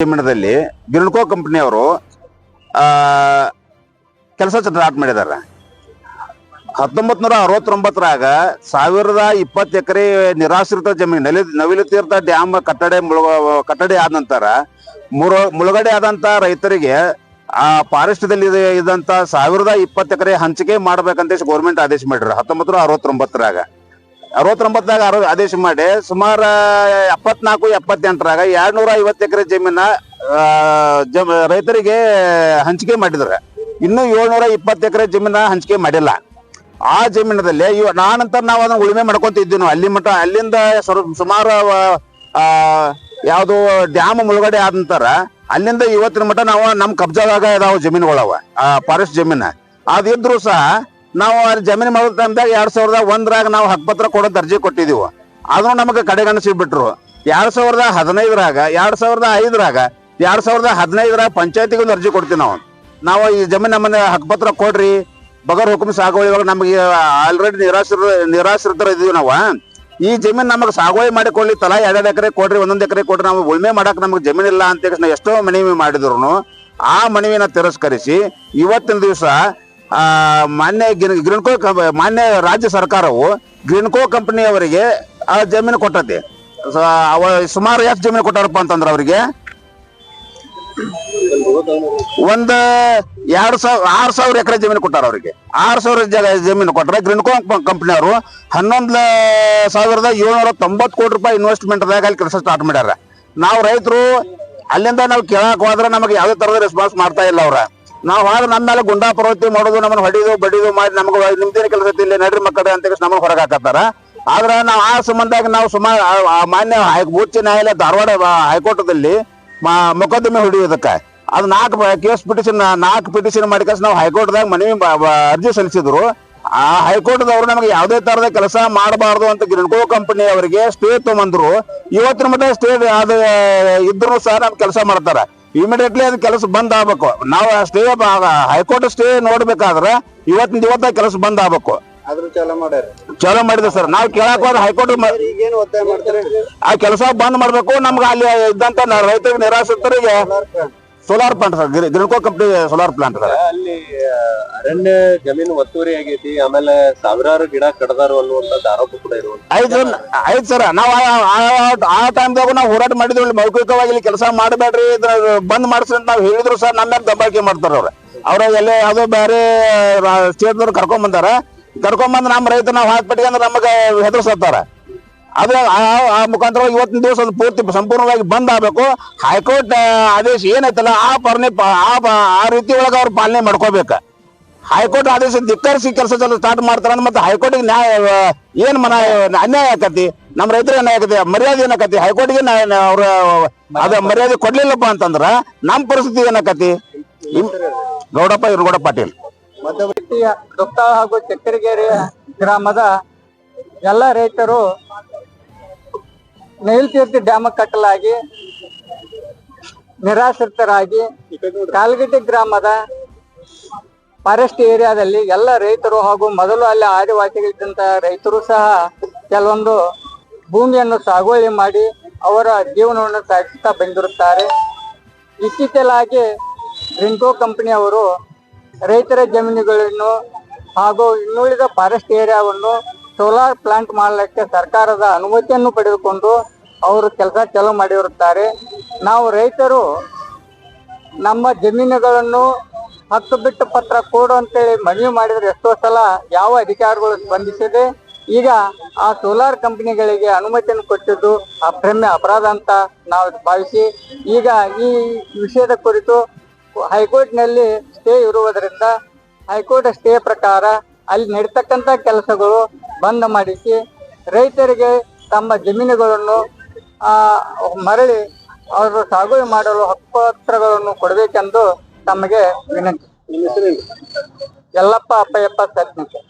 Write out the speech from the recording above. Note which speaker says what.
Speaker 1: ಜಮೀನದಲ್ಲಿ ಗಿರ್ಣ್ಕೋ ಕಂಪನಿಯವರು ಕೆಲಸ ಸ್ಟಾರ್ಟ್ ಮಾಡಿದಾರೆ ಹತ್ತೊಂಬತ್ ನೂರ ಅರವತ್ತೊಂಬತ್ತರಾಗ ಸಾವಿರದ ಇಪ್ಪತ್ತು ಎಕರೆ ನಿರಾಶ್ರಿತ ಜಮೀನು, ನಲಿ, ನವಿಲು ತೀರ್ಥ ಡ್ಯಾಮ್ ಕಟ್ಟಡೆ ಮುಳುಗ, ಕಟ್ಟಡ ಆದ ನಂತರ ಮುಳುಗಡೆ ಆದಂತ ರೈತರಿಗೆ ಆ ಫಾರೆಸ್ಟ್ ದಲ್ಲಿ ಇದೆ- ಇದ್ದಂತ ಸಾವಿರದ ಇಪ್ಪತ್ತು ಎಕರೆ ಹಂಚಿಕೆ ಮಾಡ್ಬೇಕಂತ ಗೌರ್ಮೆಂಟ್ ಆದೇಶ ಮಾಡಿದ್ರು ಹತ್ತೊಂಬತ್ತು ನೂರ ಅರವತ್ತೊಂಬತ್ತರಾಗ ಅರವತ್ತೊಂಬತ್ತರಾಗ ಅರ ಆದೇಶ ಮಾಡಿ ಸುಮಾರು ಎಪ್ಪತ್ನಾಲ್ಕು, ಎಪ್ಪತ್ತೆಂಟರಾಗ ಎರಡು ನೂರ ಐವತ್ತು ಎಕರೆ ಜಮೀನ ಜ ರೈತರಿಗೆ ಹಂಚಿಕೆ ಮಾಡಿದ್ರೆ. ಇನ್ನು ಏಳ್ನೂರ ಇಪ್ಪತ್ತು ಎಕರೆ ಜಮೀನ ಹಂಚಿಕೆ ಮಾಡಿಲ್ಲ. ಆ ಜಮೀನದಲ್ಲಿ ಇವ ನಾನಂತರ ನಾವು ಅದನ್ನು ಉಳುಮೆ ಮಾಡ್ಕೊಂತ ಇದ್ದೀವಿ ನಾವು. ಅಲ್ಲಿ ಮಟ್ಟ, ಅಲ್ಲಿಂದ ಸುಮಾರು ಯಾವುದು ಡ್ಯಾಮ್ ಮುಳುಗಡೆ ಆದ ನಂತರ ಅಲ್ಲಿಂದ ಇವತ್ತಿನ ಮಟ್ಟ ನಾವು ನಮ್ಮ ಕಬ್ಜಾದಾಗ ಇದಾವ ಜಮೀನುಗಳವ, ಆ, ಫಾರೆಸ್ಟ್ ಜಮೀನ. ಅದಿದ್ರು ಸಹ ನಾವು ಅಲ್ಲಿ ಜಮೀನು ಮಾಡೋ ಟೈಮ್ದಾಗ ಎರಡ್ ಸಾವಿರದ ಒಂದರಾಗ ನಾವು ಹಕ್ಕಪತ್ರ ಕೊಡೋ ದರ್ಜೆ ಕೊಟ್ಟಿದ್ದೀವಿ ಅದನ್ನು ನಮಗೆ ಕಡೆಗಣಿಸಿ ಬಿಟ್ರು. ಎರಡ್ ಸಾವಿರದ ಹದಿನೈದರಾಗ, ಎರಡ್ ಸಾವಿರದ ಐದರಾಗ, ಎರಡ್ ಸಾವಿರದ ಹದಿನೈದರಾಗ ಪಂಚಾಯತಿಗೆ ಒಂದು ಅರ್ಜಿ ಕೊಡ್ತೀವಿ ನಾವು. ನಾವು ಈ ಜಮೀನು ನಮ್ಮನ್ನ ಹಕ್ಕಪತ್ರ ಕೊಡ್ರಿ. ಬಗರ್ ಹುಕುಮ್ ಸಾಗುವಳಿ ಇವಾಗ ನಮಗೆ ಆಲ್ರೆಡಿ ನಿರಾಶ್ರ, ನಿರಾಶ್ರಿತರ ಇದೀವಿ ನಾವು. ಈ ಜಮೀನು ನಮಗೆ ಸಾಗುವಳಿ ಮಾಡಿ ಕೊಡ್ಲಿ ತಲಾ ಎರಡೆರಡು ಎಕರೆ ಕೊಡ್ರಿ, ಒಂದೊಂದು ಎಕರೆ ಕೊಡ್ರಿ, ನಾವು ಉಳ್ಮೆ ಮಾಡಕ್ ನಮಗೆ ಜಮೀನ್ ಇಲ್ಲ ಅಂತ ಎಷ್ಟೋ ಮನವಿ ಮಾಡಿದ್ರು ಆ ಮನವಿನ ತಿರಸ್ಕರಿಸಿ, ಇವತ್ತಿನ ದಿವಸ ಮಾನ್ಯ ಗಿರ್- ಗ್ರೀನ್ಕೋ ಮಾನ್ಯ ರಾಜ್ಯ ಸರ್ಕಾರವು ಗ್ರೀನ್ಕೋ ಕಂಪನಿಯವರಿಗೆ ಆ ಜಮೀನು ಕೊಟ್ಟತಿ. ಸುಮಾರು ಎಷ್ಟು ಜಮೀನು ಕೊಟ್ಟಾರಪ್ಪ ಅಂತಂದ್ರೆ ಅವರಿಗೆ? ಒಂದ್ ಎರಡ್ ಸಾವಿರ ಆರ್ ಸಾವಿರ ಎಕರೆ ಜಮೀನು ಕೊಟ್ಟಾರ ಅವರಿಗೆ. ಆರ್ ಸಾವಿರ ಜಮೀನು ಕೊಟ್ಟರೆ ಗ್ರೀನ್ಕೋ ಕಂಪನಿಯವರು ಹನ್ನೊಂದು ಸಾವಿರದ ಏಳ್ನೂರ ತೊಂಬತ್ತು ಕೋಟಿ ರೂಪಾಯಿ ಇನ್ವೆಸ್ಟ್ಮೆಂಟ್ ಅಲ್ಲಿ ಕೆಲಸ ಸ್ಟಾರ್ಟ್ ಮಾಡ್ಯಾರ. ನಾವು ರೈತರು ಅಲ್ಲಿಂದ ನಾವು ಕೇಳಕ್ ಹೋದ್ರೆ ನಮಗೆ ಯಾವುದೇ ತರದ ರೆಸ್ಪಾನ್ಸ್ ಮಾಡ್ತಾ ಇಲ್ಲ ಅವ್ರ. ನಾವು ಆದ್ರೆ ನಮ್ಮ ಮೇಲೆ ಗುಂಡಾ ಪ್ರವೃತ್ತಿ ಮಾಡೋದು, ನಮ್ಮನ್ನ ಹೊಡಿದು, ಬಡಿದು ಮಾಡಿ ನಮಗೆ ನಿಮ್ದೇನು ಕೆಲಸ ಇಲ್ಲಿ ನಡ್ರಿ ಮಕ್ಕಳು ಅಂತ ಹೇಳಿ ನಮ್ಮನ್ನ ಹೊರಗೆ ಹಾಕತ್ತಾರ. ಆದ್ರೆ ನಾವು ಆ ಸಂಬಂಧ ನಾವು ಸುಮಾರು ಮಾನ್ಯ ಉಚ್ಚ ನ್ಯಾಯಾಲಯ ಧಾರವಾಡ ಹೈಕೋರ್ಟ್ದಲ್ಲಿ ಮೊಕದ್ದಮೆ ಹೊಡೆಯೋದಕ್ಕೆ ಅದು ನಾಲ್ಕು ಕೇಸ್ ಪಿಟಿಷನ್ ನಾಲ್ಕು ಪಿಟಿಷನ್ ಮಾಡಿಕಸ್ ನಾವು ಹೈಕೋರ್ಟ್ದಾಗ ಮನವಿ ಅರ್ಜಿ ಸಲ್ಲಿಸಿದ್ರು. ಆ ಹೈಕೋರ್ಟ್ದವ್ರು ನಮಗೆ ಯಾವುದೇ ತರದ ಕೆಲಸ ಮಾಡಬಾರ್ದು ಅಂತ ಗ್ರಿನ್ಕೋ ಕಂಪನಿ ಅವರಿಗೆ ಸ್ಟೇ ತಗೊಂಬಂದ್ರು. ಇವತ್ತಿನ ಮಟ್ಟ ಸ್ಟೇ ಅದು ಇದ್ರು ಸಹ ನಮ್ ಕೆಲಸ ಮಾಡ್ತಾರ. ಇಮಿಡಿಯೇಟ್ಲಿ ಅದು ಕೆಲಸ ಬಂದ್ ಆಗ್ಬೇಕು ನಾವು ಸ್ಟೇ ಹೈಕೋರ್ಟ್ ಸ್ಟೇ ನೋಡ್ಬೇಕಾದ್ರೆ ಇವತ್ತಿನ ಇವತ್ತ ಕೆಲಸ ಬಂದ್ ಆಗ್ಬೇಕು
Speaker 2: ಚಾಲ
Speaker 1: ಮಾಡಿದೆ ಸರ್. ನಾವು ಕೇಳಕ್ ಹೋದ್ರೆ ಹೈಕೋರ್ಟ್ ಆ ಕೆಲಸ ಬಂದ್ ಮಾಡ್ಬೇಕು. ನಮ್ಗೆ ಅಲ್ಲಿ ಇದ್ದಂತ ರೈತರಿಗೆ ನಿರಾಶ್ರಿತರಿಗೆ solar plant sir Greenko company solar plant sir.
Speaker 2: ಅಲ್ಲಿ ಅರಣ್ಯ ಜಮೀನು ಒತ್ತುವರಿ ಆಗೈತಿ ಆಮೇಲೆ ಸಾವಿರಾರು ಗಿಡ ಕಡದಾರು ಅನ್ನುವಂಥದ್ದು ಆರೋಪ ಕೂಡ ಇರುವಂತ
Speaker 1: ಐದು ಸರ್ ನಾವು ಆ- ಟೈಮ್ದಾಗ ನಾವು ಹೋರಾಟ ಮಾಡಿದ್ವಿ ಮೌಖಿಕವಾಗಿ ಇಲ್ಲಿ ಕೆಲಸ ಮಾಡಬೇಡ್ರಿ ಬಂದ್ ಮಾಡಿಸ್ರಿ ಅಂತ ನಾವು ಹೇಳಿದ್ರು ಸರ್ ನಮ್ಮ ದಬ್ಬಾಳಿಕೆ ಮಾಡ್ತಾರ ಅವ್ರ. ಅವ್ರ ಎಲ್ಲ ಯಾವುದೋ ಬೇರೆ ಸ್ಟೇಟ್ದವ್ರು ಕರ್ಕೊಂಡ್ ಬಂದಾರ ಕರ್ಕೊಂಡ್ ಬಂದ್ ನಮ್ಮ ರೈತ ನಾವು ಹಾಕ್ಬಿಟ್ಟಿಗೆ ಅಂದ್ರೆ ನಮಗೆ ಹೆದರ್ಸತ್ತಾರ. ಅದೇ ಆ- ಮುಖಾಂತರ ಇವತ್ತಿನ ದಿವಸ ಅದು ಪೂರ್ತಿ ಸಂಪೂರ್ಣವಾಗಿ ಬಂದ್ ಆಗ್ಬೇಕು. ಹೈಕೋರ್ಟ್ ಆದೇಶ ಏನೈತಲ್ಲ ಆ ಪರ್ಣಿ, ಆ ರೀತಿ ಒಳಗೆ ಅವ್ರು ಪಾಲನೆ ಮಾಡ್ಕೋಬೇಕು. ಹೈಕೋರ್ಟ್ ಆದೇಶ ಧಿಕ್ಕರಿಸಿ ಕೆಲಸ ಸ್ಟಾರ್ಟ್ ಮಾಡ್ತಾರ ಮತ್ತೆ ಹೈಕೋರ್ಟ್ಗೆ ನ್ಯಾಯ ಏನ್ ಮನ, ಅನ್ಯಾಯ ಆಕತಿ? ನಮ್ಮ ರೈತರ ಅನ್ಯಾಯ ಆಕತಿ, ಮರ್ಯಾದೆ ಏನಾಕತಿ ಹೈಕೋರ್ಟ್ಗೆ ಅವ್ರ, ಅದ ಮರ್ಯಾದೆ ಕೊಡ್ಲಿಲ್ಲಪ್ಪ ಅಂತಂದ್ರ ನಮ್ಮ ಪರಿಸ್ಥಿತಿ ಏನಾಕತಿ ಗೌಡಪ್ಪ, ಇರುಗೌಡ ಪಾಟೀಲ್.
Speaker 3: ಹಾಗೂ ಚಕ್ಕರಿಗೇರಿ ಗ್ರಾಮದ ಎಲ್ಲ ರೈತರು ನೈಲ್ತೀರ್ತಿ ಡ್ಯಾಮ್ ಕಟ್ಟಲಾಗಿ ನಿರಾಶ್ರಿತರಾಗಿ ಕಾಲ್ಗಿಟ್ಟಿ ಗ್ರಾಮದ ಫಾರೆಸ್ಟ್ ಏರಿಯಾದಲ್ಲಿ ಎಲ್ಲ ರೈತರು ಹಾಗೂ ಮೊದಲು ಅಲ್ಲಿ ಆದಿವಾಸಿಗಳಿದ್ದಂತ ರೈತರು ಸಹ ಕೆಲವೊಂದು ಭೂಮಿಯನ್ನು ಸಾಗುವಳಿ ಮಾಡಿ ಅವರ ಜೀವನವನ್ನು ಸಾಗಿಸುತ್ತಾ ಬಂದಿರುತ್ತಾರೆ. ಇತ್ತೀಚಲಾಗಿ ರಿಂಕೋ ಕಂಪನಿಯವರು ರೈತರ ಜಮೀನುಗಳನ್ನು ಹಾಗೂ ಇನ್ನುಳಿದ ಫಾರೆಸ್ಟ್ ಏರಿಯಾವನ್ನು ಸೋಲಾರ್ ಪ್ಲಾಂಟ್ ಮಾಡಲಿಕ್ಕೆ ಸರ್ಕಾರದ ಅನುಮತಿಯನ್ನು ಪಡೆದುಕೊಂಡು ಅವರು ಕೆಲಸ ಚಾಲೂ ಮಾಡಿರುತ್ತಾರೆ. ನಾವು ರೈತರು ನಮ್ಮ ಜಮೀನುಗಳನ್ನು ಹತ್ತು ಬಿಟ್ಟು ಪತ್ರ ಕೊಡು ಅಂತೇಳಿ ಮನವಿ ಮಾಡಿದ್ರೆ ಎಷ್ಟೋ ಸಲ ಯಾವ ಅಧಿಕಾರಿಗಳು ಸ್ಪಂದಿಸಿದೆ. ಈಗ ಆ ಸೋಲಾರ್ ಕಂಪನಿಗಳಿಗೆ ಅನುಮತಿಯನ್ನು ಕೊಟ್ಟಿದ್ದು ಅಪ್ರಮ್ಯ ಅಪರಾಧ ಅಂತ ನಾವು ಭಾವಿಸಿ, ಈಗ ಈ ವಿಷಯದ ಕುರಿತು ಹೈಕೋರ್ಟ್ನಲ್ಲಿ ಸ್ಟೇ ಇರುವುದರಿಂದ ಹೈಕೋರ್ಟ್ ಸ್ಟೇ ಪ್ರಕಾರ ಅಲ್ಲಿ ನಡೀತಕ್ಕಂಥ ಕೆಲಸಗಳು ಬಂದ್ ಮಾಡಿಸಿ ರೈತರಿಗೆ ತಮ್ಮ ಜಮೀನುಗಳನ್ನು ಮರಳಿ ಅವರು ಸಾಗುವಳಿ ಮಾಡಲು ಹಕ್ಕುಪತ್ರಗಳನ್ನು ಕೊಡಬೇಕೆಂದು ತಮಗೆ ವಿನಂತಿ. ಎಲ್ಲಪ್ಪ ಅಪ್ಪಯ್ಯಪ್ಪ ಸತ್ನಿಕೆ